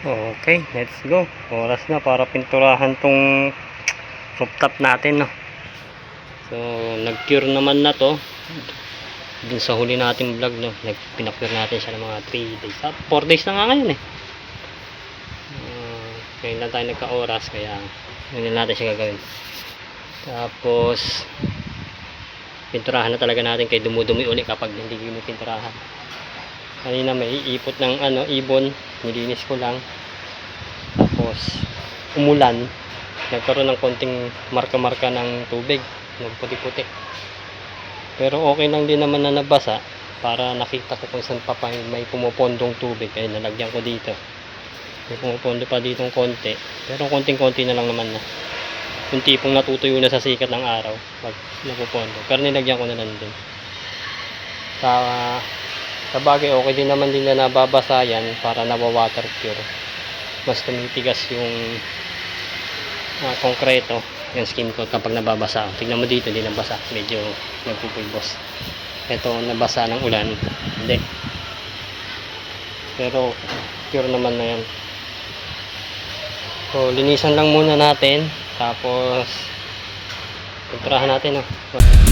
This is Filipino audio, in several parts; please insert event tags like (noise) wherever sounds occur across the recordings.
Okay, let's go. Oras na para pinturahan tong rooftop natin, no. So, nag-cure naman na to. Dun sa huli nating vlog, no. Nagpinakure natin siya ng mga 3 days. Ah, 4 days na nga ngayon, eh. Uh, ngayon lang tayo nagka-oras, kaya ngayon natin siya gagawin. Tapos, pinturahan na talaga natin kay dumudumi uli kapag hindi mo pinturahan. Kanina may iipot ng ano, ibon, nilinis ko lang. Tapos, umulan, nagkaroon ng konting marka-marka ng tubig, ng puti-puti. Pero okay lang din naman na nabasa para nakita ko kung saan pa pa may pumupondong tubig. Ay, nalagyan ko dito. May pumupondo pa dito konti. Pero konting-konti na lang naman na. Yung tipong natutuyo na sa sikat ng araw pag napupondo. Pero nilagyan ko na lang din. Sa sa okay din naman din na nababasa yan para nawa-water cure. Mas tumitigas yung ah, konkreto, yung skin coat kapag nababasa. Tignan mo dito, hindi nabasa. Medyo nagpupulbos. Ito, nabasa ng ulan. Hindi. Pero, cure naman na yan. So, linisan lang muna natin. Tapos, pinturahan natin. Oh.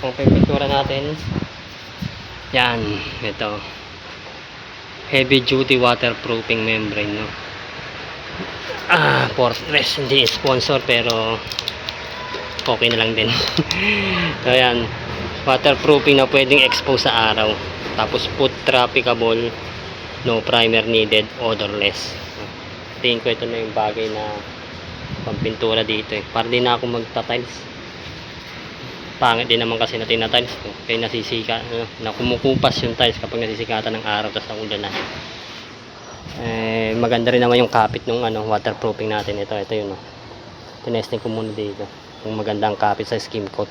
Ang pangpipintura natin. Yan, ito. Heavy duty waterproofing membrane, no. Ah, Fortress hindi sponsor pero okay na lang din. (laughs) so yan, waterproofing na pwedeng expose sa araw. Tapos foot trafficable, no primer needed, odorless. Tingin ko ito na yung bagay na pampintura dito eh. Para din ako magta-tiles pangit din naman kasi na tinatiles to kaya nasisika ano, na kumukupas yung tiles kapag nasisikatan ng araw tapos ang ulan na. Eh, maganda rin naman yung kapit ng ano, waterproofing natin. Ito ito yun oh. tinesting ko muna dito kung maganda ang kapit sa skim coat.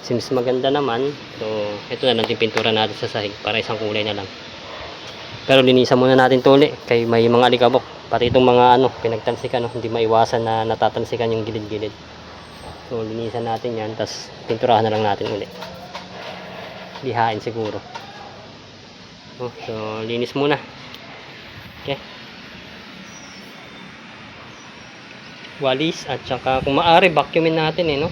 Since maganda naman so ito na lang yung pintura natin sa sahig para isang kulay na lang. Pero linisan muna natin to uli kay may mga alikabok. Pati itong mga ano pinagtansikan no? hindi maiwasan na natatansikan yung gilid-gilid So, linisan natin yan, tapos pinturahan na lang natin ulit. Lihain siguro. Oh, so, linis muna. Okay. Walis, at saka kung maaari, vacuumin natin eh, no?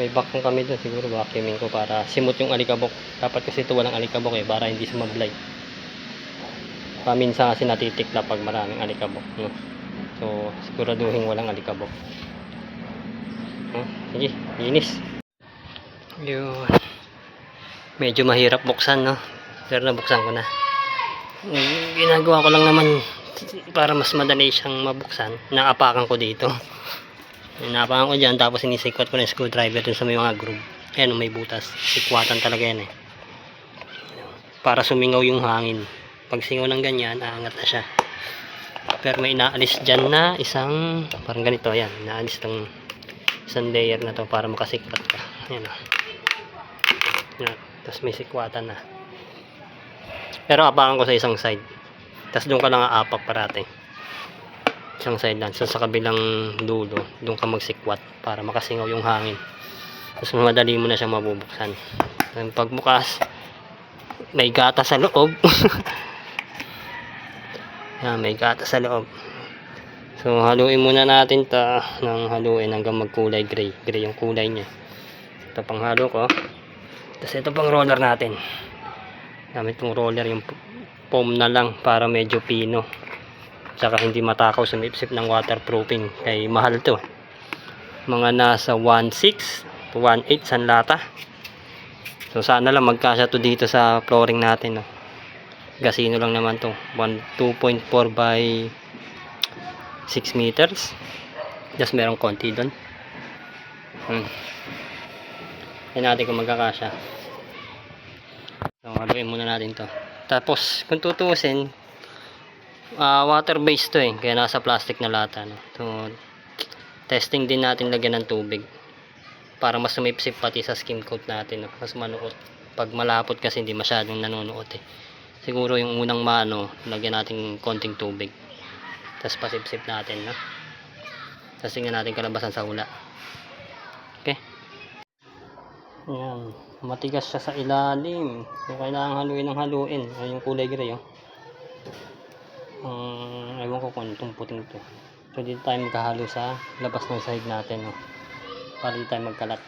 May vacuum kami doon, siguro vacuumin ko para simot yung alikabok. Dapat kasi ito walang alikabok eh, para hindi sumablay. Paminsan kasi natitikla pag maraming alikabok, no? So, siguraduhin walang alikabok. Oh, sige, linis. Yun. Medyo mahirap buksan, no? Pero nabuksan ko na. Mm, Ginagawa ko lang naman para mas madali siyang mabuksan. Naapakan ko dito. Naapakan ko dyan, tapos sinisikwat ko ng screwdriver dun sa may mga groove. Ayan, may butas. Sikwatan talaga yan eh. Para sumingaw yung hangin. Pag singaw ng ganyan, aangat na siya. Pero may inaalis dyan na isang, parang ganito, ayan. Inaalis ng isang layer na to para makasiklat ka. Yan o yan. tapos may sikwatan na. Pero apakan ko sa isang side. Tapos doon ka lang aapak parate isang side lang so, sa kabilang dulo doon ka magsikwat para makasingaw yung hangin. Tapos madali mo na siyang mabubuksan. Then, pagbukas may gata sa loob. (laughs) Yan may gata sa loob So, haluin muna natin ta ng haluin hanggang magkulay gray. Gray yung kulay niya. Ito pang halo ko. Tapos ito pang roller natin. Gamit kong roller yung foam na lang para medyo pino. Tsaka hindi matakaw sa mipsip ng waterproofing. Kay mahal to. Mga nasa 1.6 to 1.8 san lata. So, sana lang magkasya to dito sa flooring natin. No? Gasino lang naman to. 2.4 by 6 meters. Just merong konti doon hmm. yan natin kung magkakasya. So haluin muna natin to. Tapos kung tutusin uh, water based to eh. Kaya nasa plastic na lata no? so testing din natin lagyan ng tubig. Para mas sumipsip pati sa skin coat natin no? mas manuot pag malapot kasi hindi masyadong nanunuot eh. Siguro yung unang maano lagyan natin konting tubig tapos pasipsip natin no tapos tingnan natin kalabasan sa hula okay Ayan. Matigas siya sa ilalim. So, kailangan haluin ng haluin. Ayan yung kulay gray, oh. Um, ewan ko kung itong puting to. So, dito tayo magkahalo sa labas ng sahig natin, oh. Para dito tayo magkalat.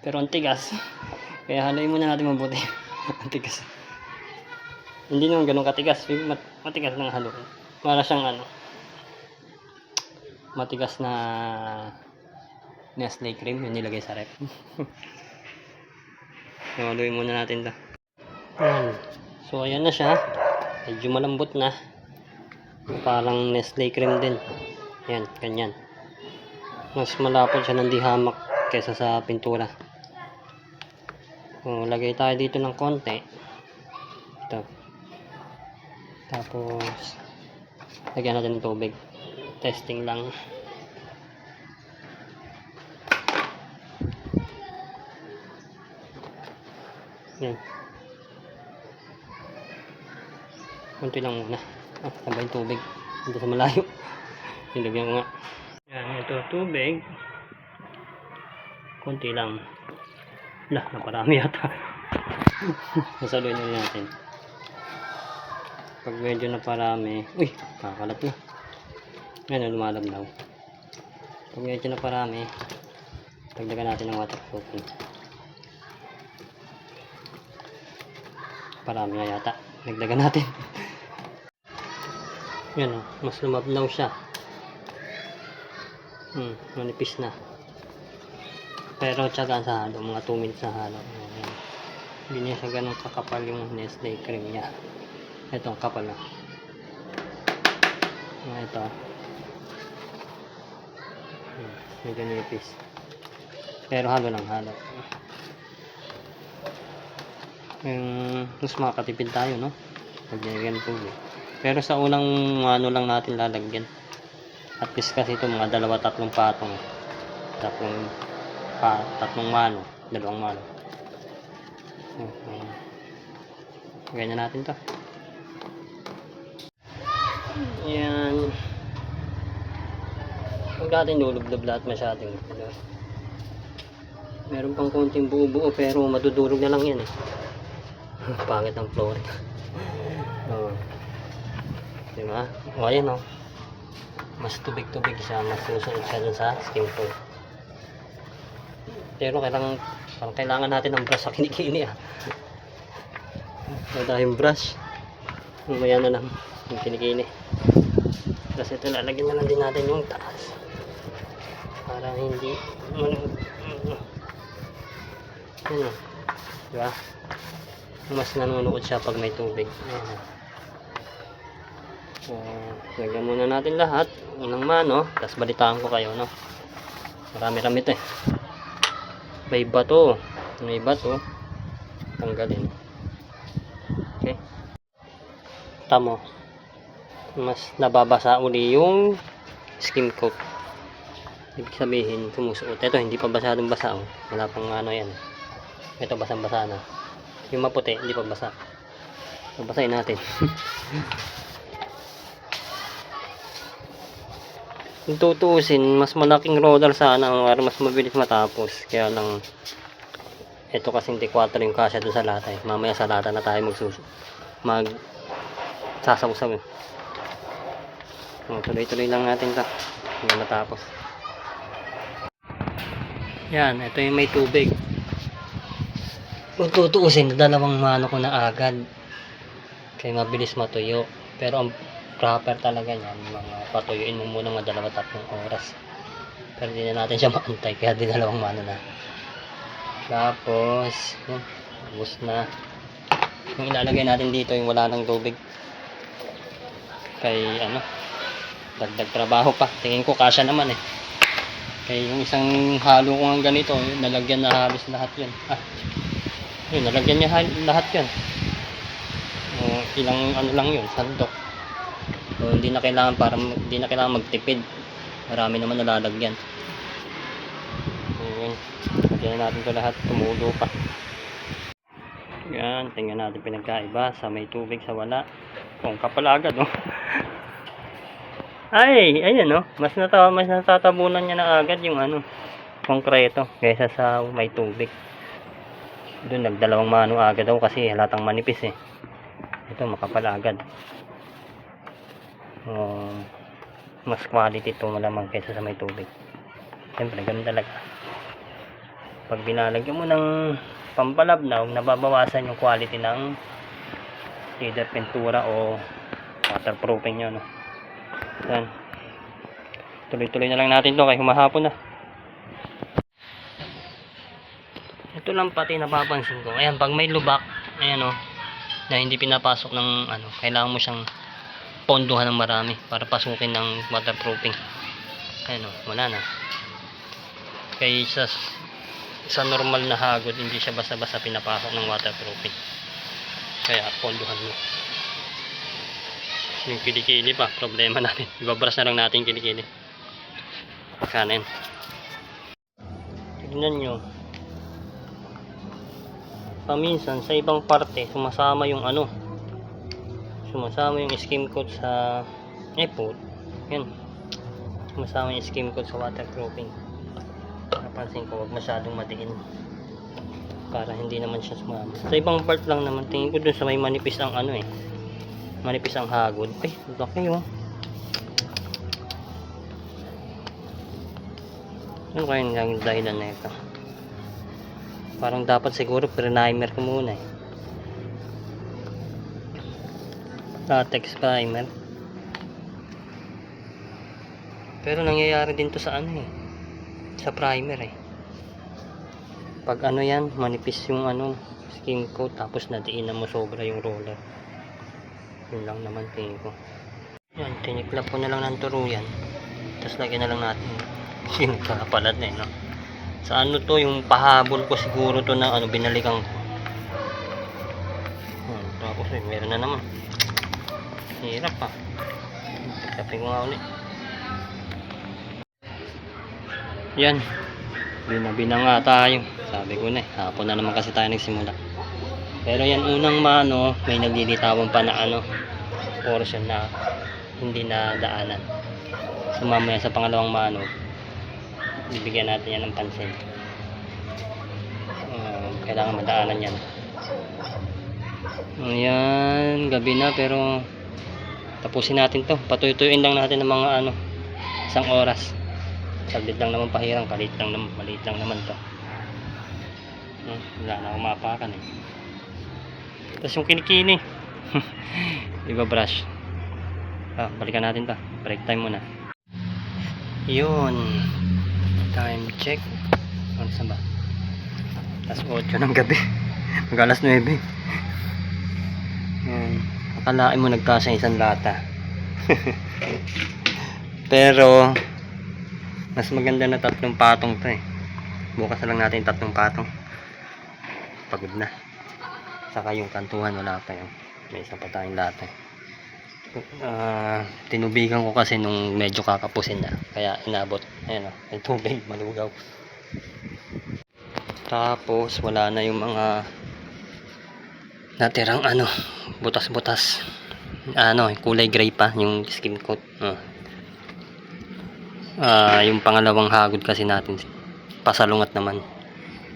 Pero ang tigas. (laughs) Kaya haluin muna natin mabuti. (laughs) ang tigas. Hindi naman ganun katigas. Mat matigas lang haluin. Para siyang ano. Matigas na Nestle cream yung nilagay sa rep. (laughs) haluin muna natin to. Ayan. So, ayan na siya. Medyo malambot na. Parang Nestle cream din. Ayan, ganyan. Mas malapot siya ng dihamak kaysa sa pintura. So, lagay tayo dito ng konti. Ito. Tapos, lagyan natin ng tubig. Testing lang. Yan. Kunti lang muna. Ah, tambay tubig. Dito sa malayo. (laughs) Nilagyan ko nga. Yan, ito tubig. Kunti lang. Lah, naparami yata. (laughs) Nasaluin na natin. Pag medyo naparami, uy, kakalat na. Ngayon, lumalablaw. Pag medyo naparami, dagdagan natin ng waterproofing. Parami na yata. Dagdagan natin. (laughs) Yan o, mas lumablaw siya. Hmm, manipis na. Pero tsagaan sa halo, mga 2 minutes na halo. Hindi niya siya ganun kakapal yung Nestle cream niya. Ito, ang kapal na. Ah, ito. Hmm, medyo nipis. Pero halo lang, halo. Yung mas makakatipid tayo, no? Pag nilagyan ng tubig. Pero sa unang ano lang natin lalagyan. At least kasi ito mga dalawa tatlong patong. Tatlong pa, tatlong mano, dalawang mano. Okay. Ganyan natin to. Yan. Huwag natin lulublob lahat masyadong. Ano. Meron pang konting buo-buo pero madudurog na lang yan eh. (laughs) Pangit ang flooring. (laughs) Oo. Diba? O ayan o. Mas tubig-tubig siya, mas susunod siya dun sa skin tone. Pero kailangan, parang kailangan natin ng brush sa kinikini ah. Wala tayong brush. Mamaya na lang yung kinikini. Tapos ito lalagyan na lang din natin yung taas. Para hindi manood. Ano? Diba? Mas nanonood siya pag may tubig. Ayan. So, lagyan muna natin lahat. Unang mano. Tapos balitaan ko kayo, no? Marami-rami ito eh. May bato. May bato. Tanggalin. Okay. Tamo. Mas nababasa uli yung skim coat. Ibig sabihin, sumusuot. Ito, hindi pa basadong basa. Oh. Wala pang ano yan. Ito, basang-basa na. Yung maputi, hindi pa basa. So, basahin natin. (laughs) Kung tutuusin, mas malaking roller sana ang para mas mabilis matapos. Kaya lang, ito kasing T4 yung kasya doon sa lata eh. Mamaya sa lata na tayo magsus mag sasawsaw eh. Tuloy-tuloy lang natin ta. Hindi matapos. Yan, ito yung may tubig. Kung tutuusin, dalawang mano ko na agad. Kaya mabilis matuyo. Pero ang proper talaga niyan, mga patuyuin mo muna mga dalawa tatlong oras. Pero hindi na natin siya maantay, kaya di dalawang mano na. Tapos, yun, na. Yung ilalagay natin dito, yung wala ng tubig. Kay, ano, dagdag trabaho pa. Tingin ko kasya naman eh. Kaya yung isang halo ko ng ganito, nalagyan na halos lahat yun. Ah, yun, nalagyan niya lahat yun. O, ilang ano lang yun, sandok. So, hindi na kailangan para hindi na kailangan magtipid. Marami naman nalalagyan. Yun. Lagyan na natin to lahat. Tumulo pa. Yan. Tingnan natin pinagkaiba sa may tubig sa wala. Kung kapal agad, no? (laughs) Ay, ayan, no? Mas, natawa, mas natatabunan niya na agad yung ano. konkreto kaysa sa may tubig. Doon nagdalawang mano agad ako kasi halatang manipis eh. Ito makapal agad. Um, mas quality ito malamang kaysa sa may tubig. Siyempre, ganun talaga. Pag binalagyan mo ng pampalabnaw, nababawasan yung quality ng either pintura o waterproofing nyo. No? Yan. Tuloy-tuloy na lang natin to kay humahapon na. Ito lang pati napapansin ko. Ayan, pag may lubak, ayan o, na hindi pinapasok ng ano, kailangan mo siyang ponduhan ng marami para pasukin ng waterproofing. Ayan o, wala na. Kaya sa, normal na hagod, hindi siya basta-basta pinapasok ng waterproofing. Kaya ponduhan mo. Yung kilikili pa, problema natin. Ibabras na lang natin kilikili. Kanin. Tignan nyo. Paminsan, sa ibang parte, sumasama yung ano. Sumasama yung skim coat sa airport. Yan. Sumasama yung skim coat sa waterproofing. Napansin ko, wag masyadong madiin. Para hindi naman siya sumama. Sa ibang part lang naman, tingin ko dun sa may manipis ang ano eh. Manipis ang hagod. Ay, laki oh. Ano kaya yung dahilan na ito? Parang dapat siguro primer ko muna eh. Latex primer. Pero nangyayari din to sa ano eh. Sa primer eh. Pag ano yan, manipis yung ano, skin coat tapos nadiinan mo sobra yung roller. Yun lang naman tingin ko. Yan, tiniklap ko na lang ng turuyan. Tapos lagyan na lang natin (laughs) yung kapalat na eh, no? Sa ano to, yung pahabol ko siguro to na ano, binalikan ko. Hmm, tapos eh, meron na naman. Hirap pa. Kapin ko nga ulit. Yan. Binabi na nga tayo. Sabi ko na eh, hapon na naman kasi tayo nagsimula. Pero yan unang mano, may naglilitawan pa na ano, portion na hindi na daanan. So mamaya sa pangalawang mano, bibigyan natin yan ng pansin. Uh, kailangan madaanan yan. Ayan, gabi na pero tapusin natin to. Patuyutuin lang natin ng mga ano, isang oras. Saglit lang naman pahirang, kalit lang naman, maliit lang naman to. Hmm, wala na akong mapakan eh. Tapos yung kinikini. (laughs) Iba brush. Ah, balikan natin to. Break time muna. Yun. Time check. Ano saan ba? Alas 8 ng gabi. (laughs) Mag alas 9. Yun. Akalain mo nagkasa isang lata. (laughs) Pero, mas maganda na tatlong patong to eh. Bukas na lang natin tatlong patong. Pagod na. Saka yung kantuhan wala pa yun. May isa pa tayong lata. Ah, tinubigan ko kasi nung medyo kakapusin na. Kaya inabot. Ayan o, may tubig, (laughs) malugaw. Tapos wala na yung mga natirang ano, butas-butas. Ano, kulay gray pa yung skin coat. Oh. Ah, yung pangalawang hagod kasi natin pasalungat naman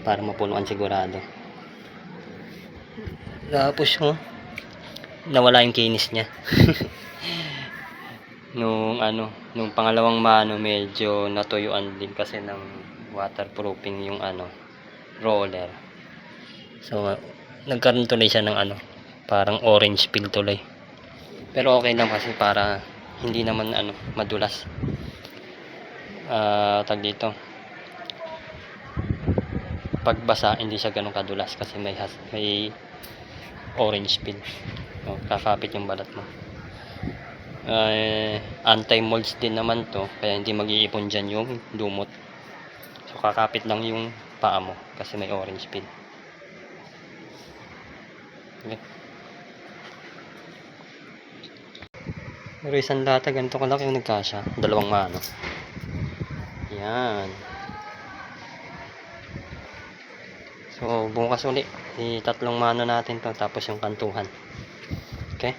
para mapunuan sigurado. Tapos oh, nawala yung kinis niya. (laughs) nung ano, nung pangalawang mano medyo natuyuan din kasi ng waterproofing yung ano, roller. So, uh, nagkaroon tuloy siya ng ano, parang orange peel tuloy. Pero okay lang kasi para hindi naman ano, madulas. Ah, tag dito. Pagbasa, hindi siya ganun kadulas kasi may has, may orange peel. O, kakapit yung balat mo. Eh, anti-molds din naman to, kaya hindi mag-iipon dyan yung dumot. So, kakapit lang yung paa mo kasi may orange peel. Okay. Pero isang lata, ganito kalaki yung nagkasya. Dalawang mano. Yan. So, bukas uli. Di tatlong mano natin to tapos yung kantuhan. Okay?